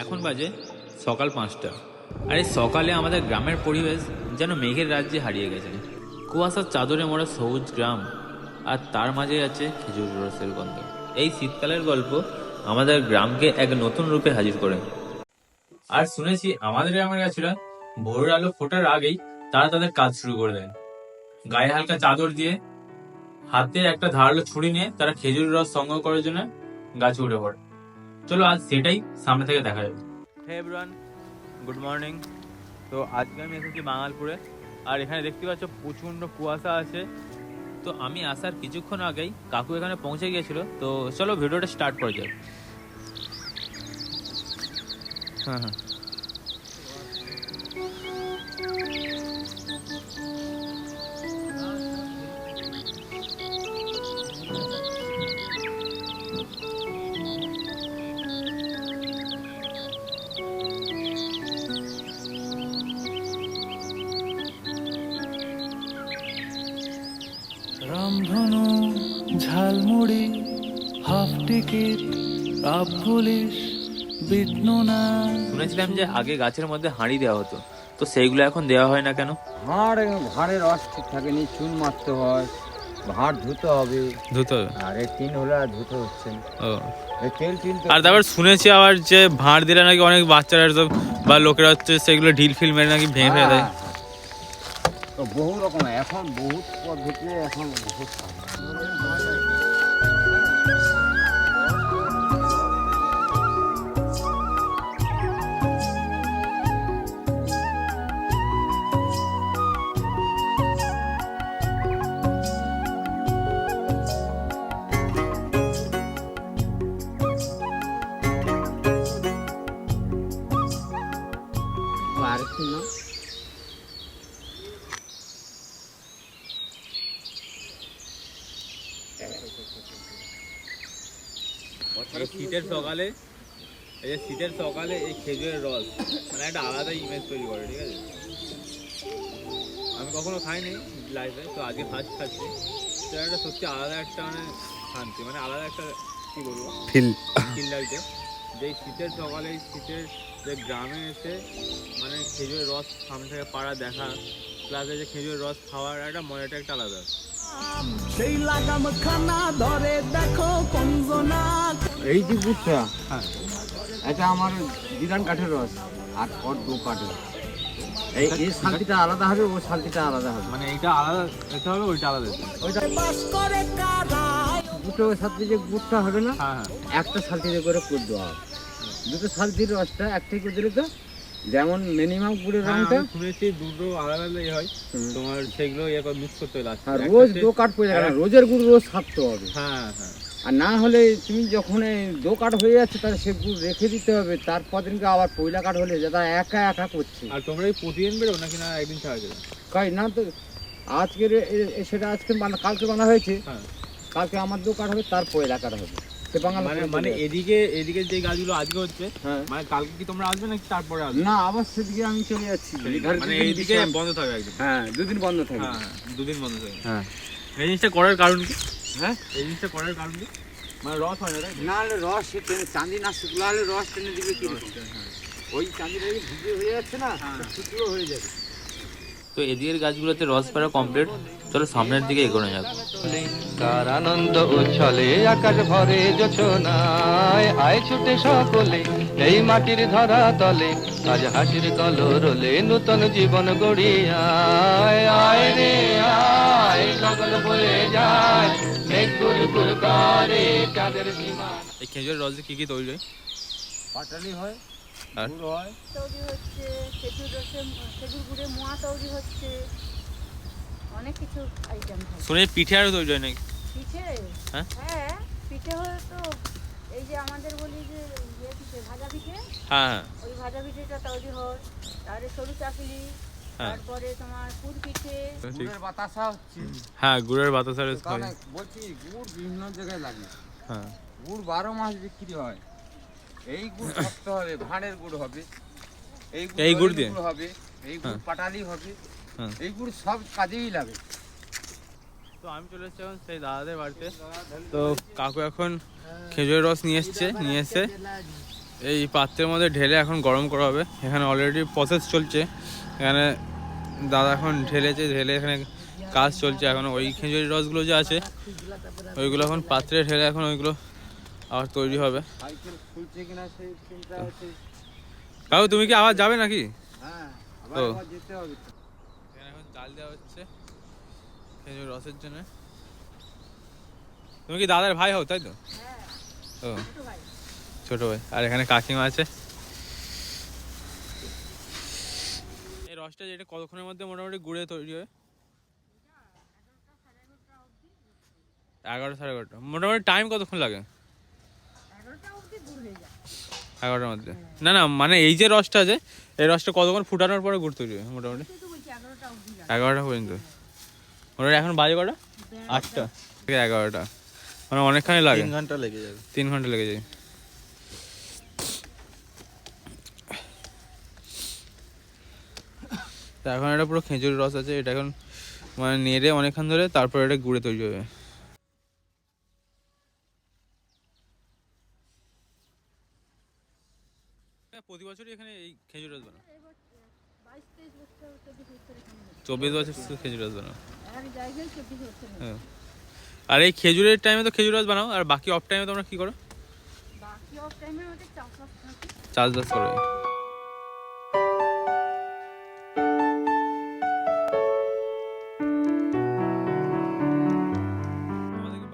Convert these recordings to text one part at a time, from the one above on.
এখন বাজে সকাল পাঁচটা। আর এই সকালে আমাদের গ্রামের পরিবেশ যেন মেঘের রাজ্যে হারিয়ে গেছে। কুয়াশার চাদরে মোড়া সবুজ গ্রাম আর তার মাঝে আছে খেজুর রসের গন্ধ। এই শীতকালের গল্প আমাদের গ্রামকে এক নতুন রূপে হাজির করে। আর শুনেছি আমাদের গ্রামের গাছেরা ভোরের আলো ফোটার আগেই তারা তাদের কাজ শুরু করে দেন গায়ে হালকা চাদর দিয়ে হাতে একটা ধারালো ছুরি নিয়ে তারা খেজুর রস সংগ্রহ করার জন্য গাছে উঠে পড়ে। চলো আজ সেটাই সামনে থেকে দেখা যাবে। হে এভরিওয়ান গুড মর্নিং তো আজকে আমি এসেছি বাঙালপুরে। আর এখানে দেখতে পাচ্ছ প্রচণ্ড কুয়াশা আছে। তো আমি আসার কিছুক্ষণ আগেই কাকু এখানে পৌঁছে গিয়েছিল। তো চলো ভিডিওটা স্টার্ট করা যাক। হ্যাঁ হ্যাঁ। রামধনু jhalmuri half ticket cup police বিষ্ণু না শুনেছিলাম যে আগে গাছের মধ্যে হাঁড়ি দেওয়া হতো। তো সেইগুলো এখন দেওয়া হয় না কেন? ভাঁড় ভাঁড়ের রস ঠিক থাকেনি চুন মারতে হয়। ভাঁড় ধুতে হবে। ধুতে হবে? আর এই তিন হলে আর ধুতে হচ্ছে না। ও। তেল টিন আর তারপর শুনেছি আবার যে ভাঁড় দিলে নাকি অনেক বাচ্চারা সব বা লোকেরা হচ্ছে সেগুলো ঢিল ফিল মেরে নাকি ভেঙে ফেলে দেয়। হ্যাঁ। বহু রকম এখন বহুত পদ্ধতি এখন বহুত এই শীতের সকালে এই যে শীতের সকালে এই খেজুরের রস মানে একটা আলাদা ইমেজ তৈরি করে ঠিক আছে? আমি কখনো খাইনি লাইফে তো আজকে ফার্স্ট খাচ্ছি। তো একটা সত্যি আলাদা একটা মানে শান্তি মানে আলাদা একটা কি বলব? ফিল ফিল লাগছে। যে শীতের সকালে এই শীতের যে গ্রামে এসে মানে খেজুরের রস সামনে থেকে পাড়া দেখা প্লাস এই যে খেজুরের রস খাওয়ার একটা মজাটা একটা আলাদা। সেই লাগাম খানা ধরে দেখো কঞ্জনা এই যে হ্যাঁ এটা আমার জিরান কাঠের রস আর ওর দু কাঠের এই এই শান্তিটা আলাদা হবে ও শান্তিটা আলাদা হবে। মানে এইটা আলাদা এটা হবে ওইটা আলাদা। ওইটা বাস করে দুটো সাথে যে গুড়টা হবে না হ্যাঁ হ্যাঁ। একটা শান্তিতে করে করে দেওয়া হবে। দুটো শান্তির রসটা একটাই করে দিলে তো যেমন মিনিমাম গুড়ের হ্যাঁ, আমি শুনেছি দুটো আলাদা আলাদা ইয়ে হয় তোমার সেগুলো ইয়ে করে মিক্স করতে হয় এ। আর রোজ দো কাঠ পড়ে যাবে রোজের গুড় রোজ থাকতে হবে। হ্যাঁ হ্যাঁ। আর না হলে তুমি যখন দো কাঠ হয়ে যাচ্ছে তাহলে সে গুড় রেখে দিতে হবে তারপর দিনকে আবার পয়লা কাঠ হলে যেটা একা একা করছে। আর তোমরা এই প্রতিদিন বেরো নাকি না একদিন ছাড়া যাবে কাই না তো আজকের সেটা আজকে কালকে বানা হয়েছে। হ্যাঁ। কালকে আমার দো কাঠ হবে তার পয়লা কাঠ হবে। মানে মানে। এদিকে এদিকে যে গাছগুলো আজকে হচ্ছে হ্যাঁ। মানে কালকে কি তোমরা আসবে নাকি তারপরে আসবে? না আবার সেদিকে আমি চলে যাচ্ছি। মানে এইদিকে বন্ধ থাকবে একদম। হ্যাঁ দুদিন বন্ধ থাকবে। হ্যাঁ হ্যাঁ, দুদিন বন্ধ থাকবে। হ্যাঁ। এই জিনিসটা করার কারণ কি? হ্যাঁ? এই জিনিসটা করার কারণ কি? মানে রস হয় না না হলে রস সে টেনে চাঁদি না শুকলো হলে রস টেনে দিবে কি ওই চাঁদিটা ভিজে হয়ে যাচ্ছে না হ্যাঁ। শুকলো হয়ে যাবে। তো এদিকের গাছগুলোতে রস পাড়া কমপ্লিট চলো সামনের দিকে এগোনো যাক। কার আনন্দ উচ্ছলে আকাশ ভরে যোছনায় আয় ছুটে সকলে এই মাটির ধরা তলে আজ হাসির কলরলে নূতন জীবন গড়িয়ায়। আয় রে আয় গগন বলে যায় মেঘ গুর করে চাঁদের সীমা। এই খেজুরের রস কি কি তৈরি হয়? পাটালি হয় আর? গুড় হয়। তৈরি হচ্ছে খেজুর রসে খেজুর গুড়ে মোয়া তৈরি হচ্ছে। অনেক কিছু আইটেম থাকে। শুনে পিঠে আরও তৈরি হয় নাকি? পিঠে? হ্যাঁ? হ্যাঁ পিঠে হলে তো এই যে আমাদের বলি যে ইয়ে পিঠে ভাজা পিঠে। হ্যাঁ হ্যাঁ। ওই ভাজা পিঠেটা তৈরি হয়। তারপরে সরু চাকলি হ্যাঁ। তারপরে তোমার পুর পিঠে। গুড়ের বাতাসা হচ্ছে। হ্যাঁ গুড়ের বাতাসা রস বলছি গুড় বিভিন্ন জায়গায় লাগে। হ্যাঁ। গুড় বারো মাস বিক্রি হয়। এই গুড় থাকতে হবে ভাঁড়ের গুড় হবে। এই গুড় এই দিয়ে? হবে। এই গুড়। পাটালি হবে। এই গুড় সব কাজেই লাগে। তো আমি চলে এসেছি এখন সেই দাদাদের বাড়িতে। তো কাকু এখন খেজুরের রস নিয়ে এসছে নিয়ে এসে এই পাত্রের মধ্যে ঢেলে এখন গরম করা হবে। এখানে অলরেডি প্রসেস চলছে। এখানে দাদা এখন ঢেলেছে ঢেলে এখানে কাজ চলছে। এখন ওই খেজুরের রসগুলো যে আছে ওইগুলো এখন পাত্রে ঢেলে এখন ওইগুলো আবার তৈরি হবে। সাইকেল খুলছে কিনা সেই চিন্তা হচ্ছে কাকু তুমি কি আবার যাবে নাকি? হ্যাঁ ও। আবার আবার যেতে হবে তো। চাল দেওয়া হচ্ছে। খেজুর রসের জন্য। তুমি কি দাদার ভাই হও তাই তো? ও ছোট ভাই। আর এখানে কাকিমা আছে। এই রসটা যেটা কতক্ষণের মধ্যে মোটামুটি গুড়ে তৈরি হয়? এগারো সাড়ে এগারোটা। মোটামুটি টাইম কতক্ষণ লাগে? এগারোটার মধ্যে। না না মানে এই যে রসটা আছে এই রসটা কতক্ষণ ফুটানোর পরে গুড় তৈরি হয় মোটামুটি? এগারোটা পর্যন্ত? ওনার এখন বাজে কটা? আটটা। থেকে এগারোটা। মানে অনেকখানি লাগে। তিন ঘণ্টা লেগে যাবে। তিন ঘণ্টা লেগে যাবে তা এখন এটা পুরো খেজুর রস আছে এটা এখন মানে নেড়ে অনেকক্ষণ ধরে তারপর এটা গুঁড়ে তৈরি হবে প্রতি বছরই এখানে এই খেজুর রস বানাও বাইশ তেইশ বছর চব্বিশ বছর এখানে হচ্ছে। চব্বিশ বছর খেজুর রস বানাও। হ্যাঁ আর এই খেজুরের টাইমে তো খেজুর রস বানাও আর বাকি অফ টাইমে তোমরা কি করো? চাষবাস করো।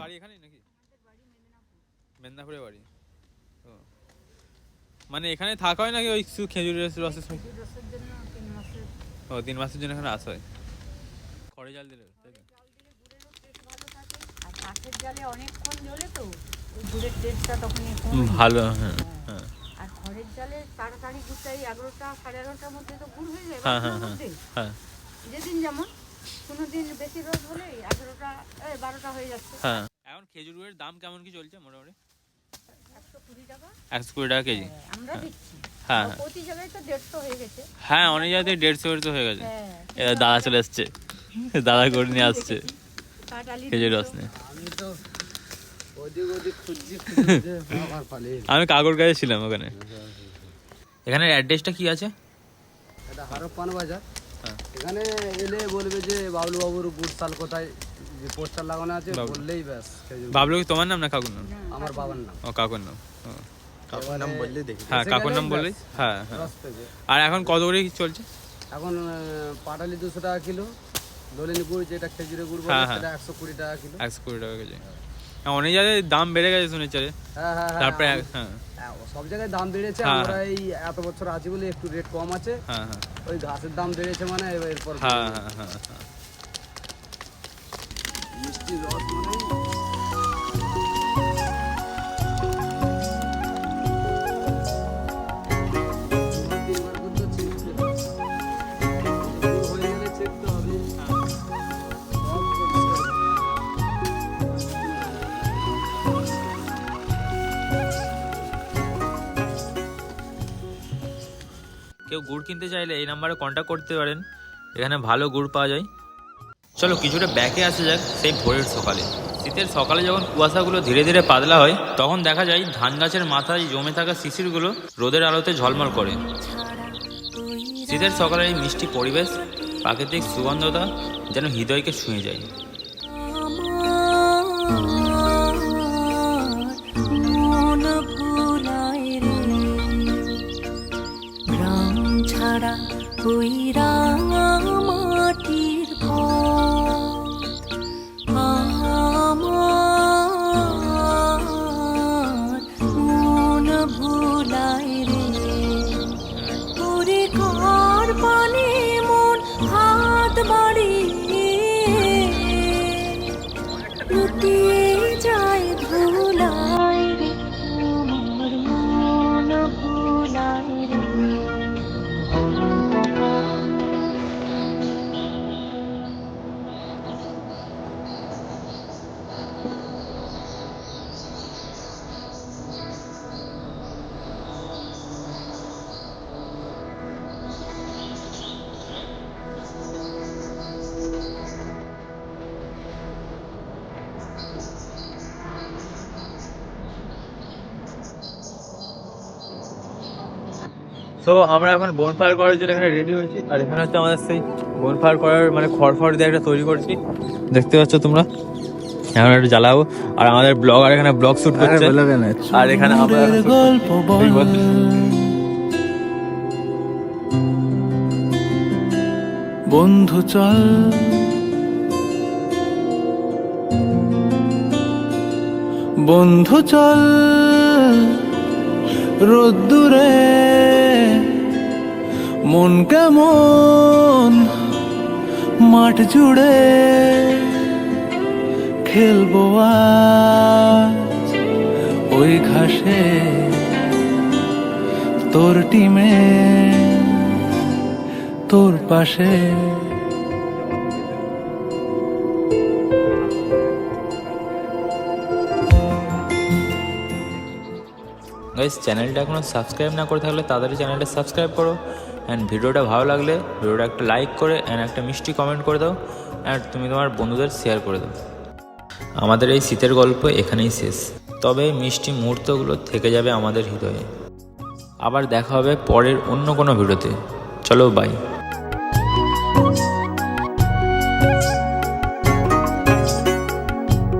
বাড়ি মেদিনীপুরে মানে এখানে থাকা হয় নাকি ওই খেজুরের রসের সময় রসের জন্য তিন মাসের ও তিন মাসের জন্য এখানে আসা হয় খড়ে জাল দিলে ভালো হ্যাঁ হ্যাঁ। আর খড়ের জালে তাড়াতাড়ি গুড়টাই এগারোটা সাড়ে এগারোটার মধ্যে তো গুড় হয়ে যায় হ্যাঁ, হ্যাঁ, হ্যাঁ যেদিন যেমন কোনো দিন বেশি রোদ হলে এগারোটা বারোটা হয়ে যাচ্ছে। হ্যাঁ। এখন খেজুর গুড়ের দাম কেমন কি চলছে মোটামুটি? একশো কুড়ি টাকা। কেজি? আমরা দিচ্ছি। হ্যাঁ প্রতি জায়গায় তো দেড়শো হয়ে গেছে। হ্যাঁ অনেক জায়গায় দেড়শো তো হয়ে গেছে। হ্যাঁ এবার দাদা চলে এসছে দাদা করে নিয়ে আসছে। খেজুর রস নিয়ে। আমি কাগর গায়ে ছিলাম ওখানে। এখানে অ্যাড্রেসটা কি আছে? এটা হারপ্পান বাজার। হ্যাঁ। এখানে এলে বলবে যে বাবলু বাবুর গুড় সাল কোথায়? যে পোস্টার লাগানো আছে বললেই ব্যাস বাবলু কি তোমার নাম না কাকুর নাম? আমার বাবার নাম। ও কাকুর নাম। কাকুর নাম বললেই দেখি। হ্যাঁ কাকুর নাম বললেই হ্যাঁ হ্যাঁ। আর এখন কত করে চলছে? এখন পাটালি দুশো টাকা কিলো দলিনি গুড় যেটা খেজুরের গুড় বলে হ্যাঁ, হ্যাঁ। সেটা একশো কুড়ি টাকা কিলো। একশো কুড়ি টাকা কেজি। হ্যাঁ, অনেক জায়গায় দাম বেড়ে গেছে শুনেছি হ্যাঁ হ্যাঁ হ্যাঁ। তারপরে হ্যাঁ। সব জায়গায় দাম বেড়েছে আমরা এই এত বছর আছি বলে একটু রেট কম আছে। হ্যাঁ হ্যাঁ। ওই ঘাসের দাম বেড়েছে মানে এবার এরপর হ্যাঁ হ্যাঁ হ্যাঁ হ্যাঁ মিষ্টি রস মানে তিনবার করতে ছিঁড়তে হবে। হয়ে গেলে ছিঁড়তে পরিষ্কার। কেউ গুড় কিনতে চাইলে এই নাম্বারে কন্ট্যাক্ট করতে পারেন। এখানে ভালো গুড় পাওয়া যায়। চলো কিছুটা ব্যাকে আসা যাক সেই ভোরের সকালে। শীতের সকালে যখন কুয়াশাগুলো ধীরে ধীরে পাতলা হয়, তখন দেখা যায় ধান গাছের মাথায় জমে থাকা শিশিরগুলো রোদের আলোতে ঝলমল করে। শীতের সকালের এই মিষ্টি পরিবেশ, প্রাকৃতিক সুগন্ধতা যেন হৃদয়কে ছুঁয়ে যায়। ছাড়া ওরে তো আমরা এখন বনফায়ার করার জন্য এখানে রেডি হয়েছি। আর এখানে হচ্ছে আমাদের সেই বনফায়ার করার মানে খড় ফড় দিয়ে একটা তৈরি করছি। দেখতে পাচ্ছ তোমরা? এখন একটু জ্বালাবো। আর আমাদের ব্লগার এখানে ব্লগ শুট করছে। আর এখানে আমরা গল্প বন্ধু চল। বন্ধু চল। রোদ্দুরে মন কেমন? মাঠ জুড়ে খেলব ওই ঘাসে তোর টিমে, তোর পাশে। গাইস চ্যানেলটা এখনও সাবস্ক্রাইব না করে থাকলে তাড়াতাড়ি চ্যানেলটা সাবস্ক্রাইব করো। অ্যান্ড ভিডিওটা ভালো লাগলে ভিডিওটা একটা লাইক করে অ্যান্ড একটা মিষ্টি কমেন্ট করে দাও অ্যান্ড তুমি তোমার বন্ধুদের শেয়ার করে দাও। আমাদের এই শীতের গল্প এখানেই শেষ। তবে মিষ্টি মুহূর্তগুলো থেকে যাবে আমাদের হৃদয়ে। আবার দেখা হবে পরের অন্য কোনো ভিডিওতে। চলো বাই